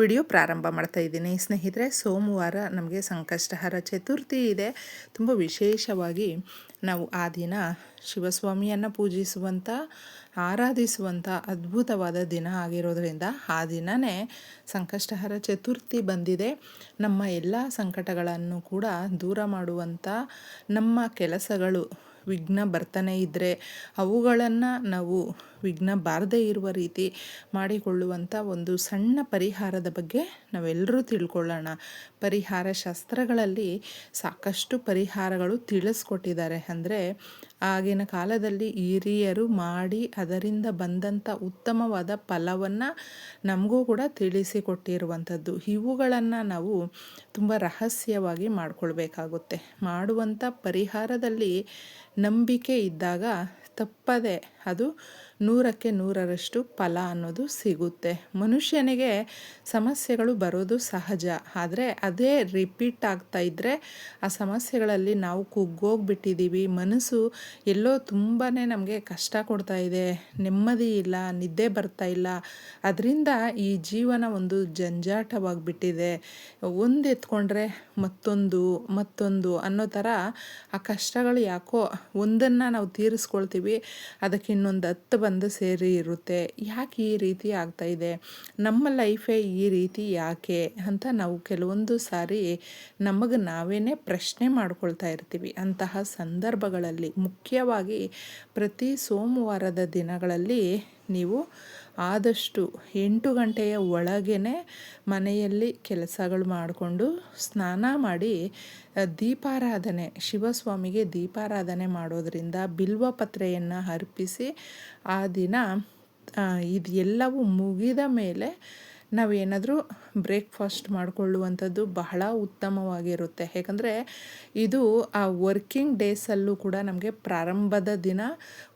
Video ಪ್ರಾರಂಭ ಮಾಡ್ತಾ ಇದ್ದೀನಿ. ಸ್ನೇಹಿತರೆ, ಸೋಮವಾರ ನಮಗೆ ಸಂಕಷ್ಟಹರ ಚತುರ್ಥಿ ಇದೆ. ತುಂಬ ವಿಶೇಷವಾಗಿ ನಾವು ಆ ದಿನ ಶಿವಸ್ವಾಮಿಯನ್ನು ಪೂಜಿಸುವಂಥ ಆರಾಧಿಸುವಂಥ ಅದ್ಭುತವಾದ ದಿನ ಆಗಿರೋದ್ರಿಂದ ಆ ದಿನವೇ ಸಂಕಷ್ಟಹರ ಚತುರ್ಥಿ ಬಂದಿದೆ. ನಮ್ಮ ಎಲ್ಲ ಸಂಕಟಗಳನ್ನು ಕೂಡ ದೂರ ಮಾಡುವಂಥ ನಮ್ಮ ಕೆಲಸಗಳು ವಿಘ್ನ ಬರ್ತಾನೆ ಇದ್ದರೆ ಅವುಗಳನ್ನು ನಾವು ವಿಘ್ನ ಬಾರದೇ ಇರುವ ರೀತಿ ಮಾಡಿಕೊಳ್ಳುವಂಥ ಒಂದು ಸಣ್ಣ ಪರಿಹಾರದ ಬಗ್ಗೆ ನಾವೆಲ್ಲರೂ ತಿಳ್ಕೊಳ್ಳೋಣ. ಪರಿಹಾರ ಶಾಸ್ತ್ರಗಳಲ್ಲಿ ಸಾಕಷ್ಟು ಪರಿಹಾರಗಳು ತಿಳಿಸ್ಕೊಟ್ಟಿದ್ದಾರೆ. ಅಂದರೆ ಆಗಿನ ಕಾಲದಲ್ಲಿ ಹಿರಿಯರು ಮಾಡಿ ಅದರಿಂದ ಬಂದಂಥ ಉತ್ತಮವಾದ ಫಲವನ್ನು ನಮಗೂ ಕೂಡ ತಿಳಿಸಿಕೊಟ್ಟಿರುವಂಥದ್ದು. ಇವುಗಳನ್ನು ನಾವು ತುಂಬ ರಹಸ್ಯವಾಗಿ ಮಾಡಿಕೊಳ್ಬೇಕಾಗುತ್ತೆ. ಮಾಡುವಂಥ ಪರಿಹಾರದಲ್ಲಿ ನಂಬಿಕೆ ಇದ್ದಾಗ ತಪ್ಪದೆ ಅದು ನೂರಕ್ಕೆ ನೂರರಷ್ಟು ಫಲ ಅನ್ನೋದು ಸಿಗುತ್ತೆ. ಮನುಷ್ಯನಿಗೆ ಸಮಸ್ಯೆಗಳು ಬರೋದು ಸಹಜ. ಆದರೆ ಅದೇ ರಿಪೀಟ್ ಆಗ್ತಾ ಇದ್ದರೆ ಆ ಸಮಸ್ಯೆಗಳಲ್ಲಿ ನಾವು ಕುಗ್ಗೋಗ್ಬಿಟ್ಟಿದ್ದೀವಿ ಮನಸ್ಸು ಎಲ್ಲೋ ತುಂಬಾ ನಮಗೆ ಕಷ್ಟ ಕೊಡ್ತಾ ಇದೆ. ನೆಮ್ಮದಿ ಇಲ್ಲ, ನಿದ್ದೆ ಬರ್ತಾ ಇಲ್ಲ. ಅದರಿಂದ ಈ ಜೀವನ ಒಂದು ಜಂಜಾಟವಾಗಿಬಿಟ್ಟಿದೆ. ಒಂದು ಎತ್ಕೊಂಡ್ರೆ ಮತ್ತೊಂದು ಮತ್ತೊಂದು ಅನ್ನೋ ಥರ ಆ ಕಷ್ಟಗಳು ಯಾಕೋ ಒಂದನ್ನು ನಾವು ತೀರಿಸ್ಕೊಳ್ತೀವಿ. ಅದಕ್ಕೆ ಇನ್ನೊಂದು ಹತ್ತು ಬಂದು ಸೇರಿ ಇರುತ್ತೆ. ಯಾಕೆ ಈ ರೀತಿ ಆಗ್ತಾ ಇದೆ? ನಮ್ಮ ಲೈಫೇ ಈ ರೀತಿ ಯಾಕೆ ಅಂತ ನಾವು ಕೆಲವೊಂದು ಸಾರಿ ನಮಗೆ ನಾವೇ ಪ್ರಶ್ನೆ ಮಾಡ್ಕೊಳ್ತಾ ಇರ್ತೀವಿ. ಅಂತಹ ಸಂದರ್ಭಗಳಲ್ಲಿ ಮುಖ್ಯವಾಗಿ ಪ್ರತಿ ಸೋಮವಾರದ ದಿನಗಳಲ್ಲಿ ನೀವು ಆದಷ್ಟು ಎಂಟು ಗಂಟೆಯ ಒಳಗೇ ಮನೆಯಲ್ಲಿ ಕೆಲಸಗಳು ಮಾಡಿಕೊಂಡು ಸ್ನಾನ ಮಾಡಿ ದೀಪಾರಾಧನೆ, ಶಿವಸ್ವಾಮಿಗೆ ದೀಪಾರಾಧನೆ ಮಾಡೋದರಿಂದ ಬಿಲ್ವ ಪತ್ರೆಯನ್ನು ಅರ್ಪಿಸಿ ಆ ದಿನ ಇದೆಲ್ಲವೂ ಮುಗಿದ ಮೇಲೆ ನಾವೇನಾದರೂ ಬ್ರೇಕ್ಫಾಸ್ಟ್ ಮಾಡಿಕೊಳ್ಳುವಂಥದ್ದು ಬಹಳ ಉತ್ತಮವಾಗಿರುತ್ತೆ. ಯಾಕಂದರೆ ಇದು ಆ ವರ್ಕಿಂಗ್ ಡೇಸಲ್ಲೂ ಕೂಡ ನಮಗೆ ಪ್ರಾರಂಭದ ದಿನ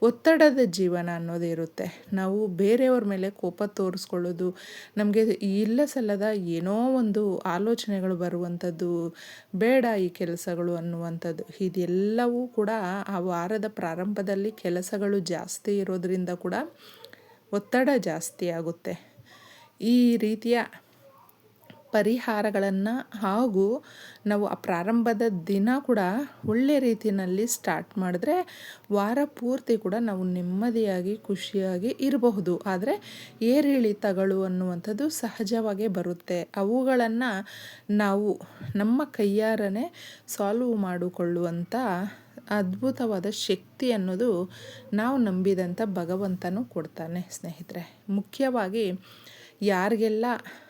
ಒತ್ತಡದ ಜೀವನ ಅನ್ನೋದು ಇರುತ್ತೆ. ನಾವು ಬೇರೆಯವ್ರ ಮೇಲೆ ಕೋಪ ತೋರಿಸ್ಕೊಳ್ಳೋದು, ನಮಗೆ ಇಲ್ಲ ಸಲ್ಲದ ಏನೋ ಒಂದು ಆಲೋಚನೆಗಳು ಬರುವಂಥದ್ದು, ಬೇಡ ಈ ಕೆಲಸಗಳು ಅನ್ನುವಂಥದ್ದು, ಇದೆಲ್ಲವೂ ಕೂಡ ಆ ವಾರದ ಪ್ರಾರಂಭದಲ್ಲಿ ಕೆಲಸಗಳು ಜಾಸ್ತಿ ಇರೋದರಿಂದ ಕೂಡ ಒತ್ತಡ ಜಾಸ್ತಿ ಆಗುತ್ತೆ. ಈ ರೀತಿಯ ಪರಿಹಾರಗಳನ್ನು ಹಾಗೂ ನಾವು ಆ ಪ್ರಾರಂಭದ ದಿನ ಕೂಡ ಒಳ್ಳೆ ರೀತಿಯಲ್ಲಿ ಸ್ಟಾರ್ಟ್ ಮಾಡಿದ್ರೆ ವಾರ ಪೂರ್ತಿ ಕೂಡ ನಾವು ನೆಮ್ಮದಿಯಾಗಿ, ಖುಷಿಯಾಗಿ ಇರಬಹುದು. ಆದರೆ ಏರಿಳಿತಗಳು ಅನ್ನುವಂಥದ್ದು ಸಹಜವಾಗೇ ಬರುತ್ತೆ. ಅವುಗಳನ್ನು ನಾವು ನಮ್ಮ ಕೈಯಾರನೇ ಸಾಲ್ವ್ ಮಾಡಿಕೊಳ್ಳುವಂಥ ಅದ್ಭುತವಾದ ಶಕ್ತಿ ಅನ್ನೋದು ನಾವು ನಂಬಿದಂಥ ಭಗವಂತನೂ ಕೊಡ್ತಾನೆ ಸ್ನೇಹಿತರೆ. ಮುಖ್ಯವಾಗಿ ಯಾರಿಗೆಲ್ಲ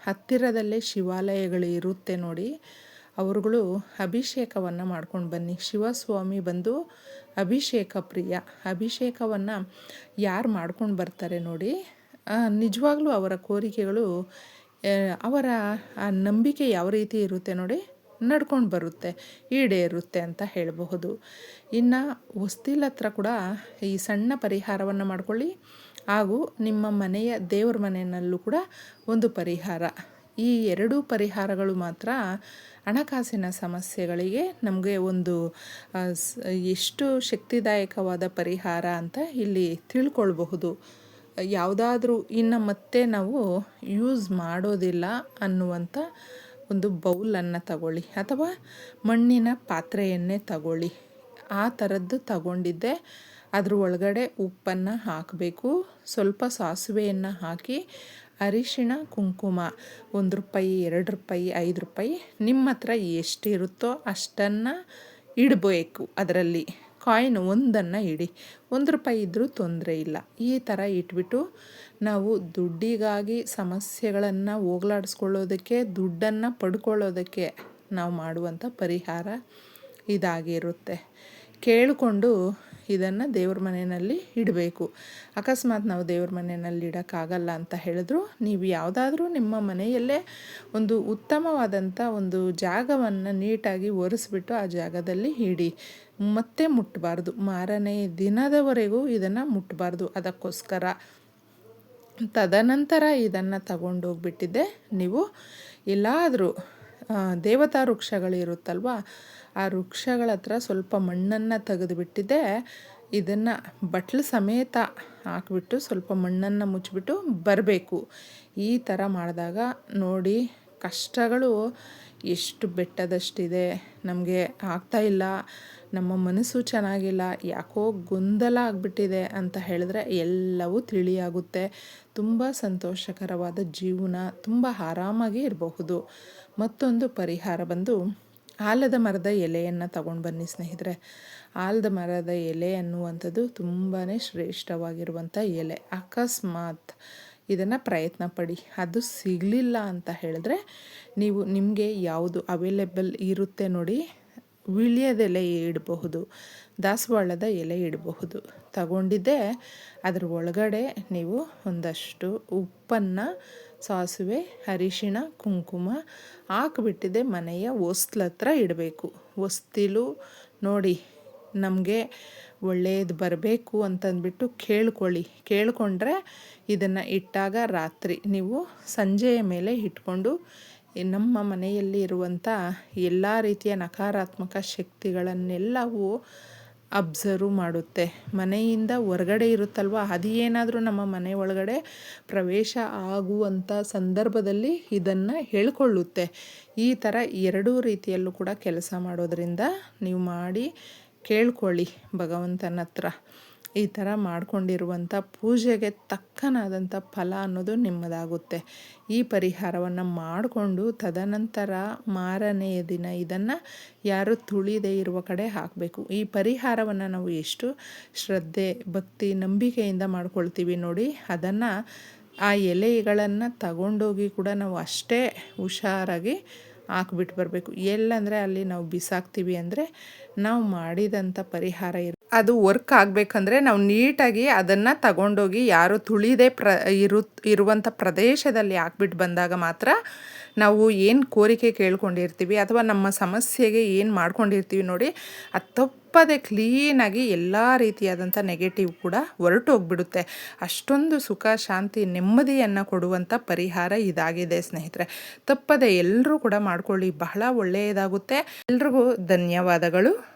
ಹತ್ತಿರದಲ್ಲೇ ಶಿವಾಲಯಗಳು ಇರುತ್ತೆ ನೋಡಿ, ಅವರುಗಳು ಅಭಿಷೇಕವನ್ನು ಮಾಡ್ಕೊಂಡು ಬನ್ನಿ. ಶಿವಸ್ವಾಮಿ ಬಂದು ಅಭಿಷೇಕ ಪ್ರಿಯ. ಅಭಿಷೇಕವನ್ನು ಯಾರು ಮಾಡ್ಕೊಂಡು ಬರ್ತಾರೆ ನೋಡಿ ನಿಜವಾಗ್ಲೂ ಅವರ ಕೋರಿಕೆಗಳು ಅವರ, ಆ, ನಂಬಿಕೆ ಯಾವ ರೀತಿ ಇರುತ್ತೆ ನೋಡಿ, ನಡ್ಕೊಂಡು ಬರುತ್ತೆ, ಈಡೇರುತ್ತೆ ಅಂತ ಹೇಳಬಹುದು. ಇನ್ನು ಹೊಸ್ತಿಲ್ ಹತ್ರ ಕೂಡ ಈ ಸಣ್ಣ ಪರಿಹಾರವನ್ನು ಮಾಡ್ಕೊಳ್ಳಿ. ಹಾಗೂ ನಿಮ್ಮ ಮನೆಯ ದೇವ್ರ ಮನೆಯಲ್ಲೂ ಕೂಡ ಒಂದು ಪರಿಹಾರ. ಈ ಎರಡೂ ಪರಿಹಾರಗಳು ಮಾತ್ರ ಹಣಕಾಸಿನ ಸಮಸ್ಯೆಗಳಿಗೆ ನಮಗೆ ಒಂದು ಎಷ್ಟು ಶಕ್ತಿದಾಯಕವಾದ ಪರಿಹಾರ ಅಂತ ಇಲ್ಲಿ ತಿಳ್ಕೊಳ್ಬಹುದು. ಯಾವುದಾದ್ರೂ ಇನ್ನು ಮತ್ತೆ ನಾವು ಯೂಸ್ ಮಾಡೋದಿಲ್ಲ ಅನ್ನುವಂಥ ಒಂದು ಬೌಲನ್ನು ತಗೊಳ್ಳಿ ಅಥವಾ ಮಣ್ಣಿನ ಪಾತ್ರೆಯನ್ನೇ ತಗೊಳ್ಳಿ. ಆ ಥರದ್ದು ತಗೊಂಡಿದ್ದೆ. ಅದ್ರ ಒಳಗಡೆ ಉಪ್ಪನ್ನು ಹಾಕಬೇಕು. ಸ್ವಲ್ಪ ಸಾಸಿವೆಯನ್ನು ಹಾಕಿ ಅರಿಶಿಣ, ಕುಂಕುಮ, ಒಂದು ರೂಪಾಯಿ, ಎರಡು ರೂಪಾಯಿ, ಐದು ರೂಪಾಯಿ ನಿಮ್ಮ ಹತ್ರ ಎಷ್ಟಿರುತ್ತೋ ಅಷ್ಟನ್ನು ಇಡಬೇಕು ಅದರಲ್ಲಿ. ಕಾಯಿನ್ ಒಂದನ್ನು ಇಡಿ. ಒಂದು ರೂಪಾಯಿ ಇದ್ದರೂ ತೊಂದರೆ ಇಲ್ಲ. ಈ ಥರ ಇಟ್ಬಿಟ್ಟು ನಾವು ದುಡ್ಡಿಗಾಗಿ ಸಮಸ್ಯೆಗಳನ್ನು ಹೋಗ್ಲಾಡಿಸ್ಕೊಳ್ಳೋದಕ್ಕೆ, ದುಡ್ಡನ್ನು ಪಡ್ಕೊಳ್ಳೋದಕ್ಕೆ ನಾವು ಮಾಡುವಂಥ ಪರಿಹಾರ ಇದಾಗಿರುತ್ತೆ. ಕೇಳಿಕೊಂಡು ಇದನ್ನು ದೇವ್ರ ಮನೆಯಲ್ಲಿ ಇಡಬೇಕು. ಅಕಸ್ಮಾತ್ ನಾವು ದೇವ್ರ ಮನೆಯಲ್ಲಿ ಇಡೋಕ್ಕಾಗಲ್ಲ ಅಂತ ಹೇಳಿದ್ರು. ನೀವು ಯಾವುದಾದ್ರೂ ನಿಮ್ಮ ಮನೆಯಲ್ಲೇ ಒಂದು ಉತ್ತಮವಾದಂಥ ಒಂದು ಜಾಗವನ್ನು ನೀಟಾಗಿ ಒರೆಸ್ಬಿಟ್ಟು ಆ ಜಾಗದಲ್ಲಿ ಇಡಿ. ಮತ್ತೆ ಮುಟ್ಟಬಾರ್ದು ಮಾರನೇ ದಿನದವರೆಗೂ ಇದನ್ನು ಮುಟ್ಟಬಾರ್ದು ಅದಕ್ಕೋಸ್ಕರ ತದನಂತರ ಇದನ್ನು ತಗೊಂಡೋಗ್ಬಿಟ್ಟಿದ್ದೆ. ನೀವು ಎಲ್ಲಾದರೂ ದೇವತಾ ವೃಕ್ಷಗಳಿರುತ್ತಲ್ವ ಆ ವೃಕ್ಷಗಳ ಹತ್ರ ಸ್ವಲ್ಪ ಮಣ್ಣನ್ನು ತೆಗೆದುಬಿಟ್ಟಿದ್ದೆ ಇದನ್ನು ಬಟ್ಲು ಸಮೇತ ಹಾಕಿಬಿಟ್ಟು ಸ್ವಲ್ಪ ಮಣ್ಣನ್ನು ಮುಚ್ಚಿಬಿಟ್ಟು ಬರಬೇಕು. ಈ ಥರ ಮಾಡಿದಾಗ ನೋಡಿ ಕಷ್ಟಗಳು ಎಷ್ಟು ಬೆಟ್ಟದಷ್ಟಿದೆ. ನಮಗೆ ಆಗ್ತಾಯಿಲ್ಲ ನಮ್ಮ ಮನಸ್ಸು ಚೆನ್ನಾಗಿಲ್ಲ. ಯಾಕೋ ಗೊಂದಲ ಆಗಿಬಿಟ್ಟಿದೆ ಅಂತ ಹೇಳಿದ್ರೆ ಎಲ್ಲವೂ ತಿಳಿಯಾಗುತ್ತೆ. ತುಂಬ ಸಂತೋಷಕರವಾದ ಜೀವನ, ತುಂಬ ಆರಾಮಾಗಿ ಇರಬಹುದು. ಮತ್ತೊಂದು ಪರಿಹಾರ ಬಂದು ಆಲದ ಮರದ ಎಲೆಯನ್ನು ತಗೊಂಡು ಬನ್ನಿ ಸ್ನೇಹಿತರೆ. ಆಲದ ಮರದ ಎಲೆ ಅನ್ನುವಂಥದ್ದು ತುಂಬಾ ಶ್ರೇಷ್ಠವಾಗಿರುವಂಥ ಎಲೆ. ಅಕಸ್ಮಾತ್ ಇದನ್ನು ಪ್ರಯತ್ನ ಪಡಿ. ಅದು ಸಿಗಲಿಲ್ಲ ಅಂತ ಹೇಳಿದ್ರೆ ನೀವು ನಿಮಗೆ ಯಾವುದು ಅವೈಲೇಬಲ್ ಇರುತ್ತೆ ನೋಡಿ, ವಿಳ್ಯದೆಲೆ ಇಡಬಹುದು, ದಾಸವಾಳದ ಎಲೆ ಇಡಬಹುದು. ತಗೊಂಡಿದ್ದೆ. ಅದ್ರ ಒಳಗಡೆ ನೀವು ಒಂದಷ್ಟು ಉಪ್ಪನ್ನು, ಸಾಸಿವೆ, ಅರಿಶಿಣ, ಕುಂಕುಮ ಹಾಕ್ಬಿಟ್ಟಿದೆ. ಮನೆಯ ಹೊಸ್ಲತ್ರ ಇಡಬೇಕು. ಹೊಸ್ತಿಲು ನೋಡಿ, ನಮಗೆ ಒಳ್ಳೆಯದು ಬರಬೇಕು ಅಂತಂದ್ಬಿಟ್ಟು ಕೇಳ್ಕೊಳ್ಳಿ. ಕೇಳಿಕೊಂಡ್ರೆ ಇದನ್ನು ಇಟ್ಟಾಗ ರಾತ್ರಿ ನೀವು ಸಂಜೆಯ ಮೇಲೆ ಇಟ್ಕೊಂಡು, ನಮ್ಮ ಮನೆಯಲ್ಲಿ ಇರುವಂಥ ಎಲ್ಲ ರೀತಿಯ ನಕಾರಾತ್ಮಕ ಶಕ್ತಿಗಳನ್ನೆಲ್ಲವೂ ಅಬ್ಸರ್ವ್ ಮಾಡುತ್ತೆ. ಮನೆಯಿಂದ ಹೊರಗಡೆ ಇರುತ್ತಲ್ವ? ಅದು ಏನಾದರೂ ನಮ್ಮ ಮನೆ ಒಳಗಡೆ ಪ್ರವೇಶ ಆಗುವಂಥ ಸಂದರ್ಭದಲ್ಲಿ ಇದನ್ನು ಹೇಳ್ಕೊಳ್ಳುತ್ತೆ. ಈ ಥರ ಎರಡೂ ರೀತಿಯಲ್ಲೂ ಕೂಡ ಕೆಲಸ ಮಾಡೋದರಿಂದ ನೀವು ಮಾಡಿ ಕೇಳ್ಕೊಳ್ಳಿ ಭಗವಂತನ ಹತ್ರ. ಈ ಥರ ಮಾಡಿಕೊಂಡಿರುವಂಥ ಪೂಜೆಗೆ ತಕ್ಕನಾದಂಥ ಫಲ ಅನ್ನೋದು ನಿಮ್ಮದಾಗುತ್ತೆ. ಈ ಪರಿಹಾರವನ್ನು ಮಾಡಿಕೊಂಡು ತದನಂತರ ಮಾರನೆಯ ದಿನ ಇದನ್ನು ಯಾರು ತುಳಿದೇ ಇರುವ ಕಡೆ ಹಾಕಬೇಕು. ಈ ಪರಿಹಾರವನ್ನು ನಾವು ಎಷ್ಟು ಶ್ರದ್ಧೆ, ಭಕ್ತಿ, ನಂಬಿಕೆಯಿಂದ ಮಾಡ್ಕೊಳ್ತೀವಿ ನೋಡಿ, ಅದನ್ನು ಆ ಎಲೆಗಳನ್ನು ತಗೊಂಡೋಗಿ ಕೂಡ ನಾವು ಅಷ್ಟೇ ಹುಷಾರಾಗಿ ಹಾಕ್ಬಿಟ್ಟು ಬರಬೇಕು. ಎಲ್ಲಂದರೆ ಅಲ್ಲಿ ನಾವು ಬಿಸಾಕ್ತೀವಿ ಅಂದರೆ ನಾವು ಮಾಡಿದಂಥ ಪರಿಹಾರ ಇರು ಅದು ವರ್ಕ್ ಆಗಬೇಕಂದ್ರೆ ನಾವು ನೀಟಾಗಿ ಅದನ್ನು ತಗೊಂಡೋಗಿ ಯಾರು ತುಳಿದೇ ಪ್ರ, ಇರು ಇರುವಂಥ ಪ್ರದೇಶದಲ್ಲಿ ಹಾಕ್ಬಿಟ್ಟು ಬಂದಾಗ ಮಾತ್ರ ನಾವು ಏನು ಕೋರಿಕೆ ಕೇಳ್ಕೊಂಡಿರ್ತೀವಿ ಅಥವಾ ನಮ್ಮ ಸಮಸ್ಯೆಗೆ ಏನು ಮಾಡ್ಕೊಂಡಿರ್ತೀವಿ ನೋಡಿ ಅದು ತಪ್ಪದೆ ಕ್ಲೀನಾಗಿ ಎಲ್ಲ ರೀತಿಯಾದಂಥ ನೆಗೆಟಿವ್ ಕೂಡ ಹೊರಟೋಗ್ಬಿಡುತ್ತೆ. ಅಷ್ಟೊಂದು ಸುಖ, ಶಾಂತಿ, ನೆಮ್ಮದಿಯನ್ನು ಕೊಡುವಂಥ ಪರಿಹಾರ ಇದಾಗಿದೆ ಸ್ನೇಹಿತರೆ. ತಪ್ಪದೆ ಎಲ್ಲರೂ ಕೂಡ ಮಾಡ್ಕೊಳ್ಳಿ, ಬಹಳ ಒಳ್ಳೆಯದಾಗುತ್ತೆ. ಎಲ್ರಿಗೂ ಧನ್ಯವಾದಗಳು.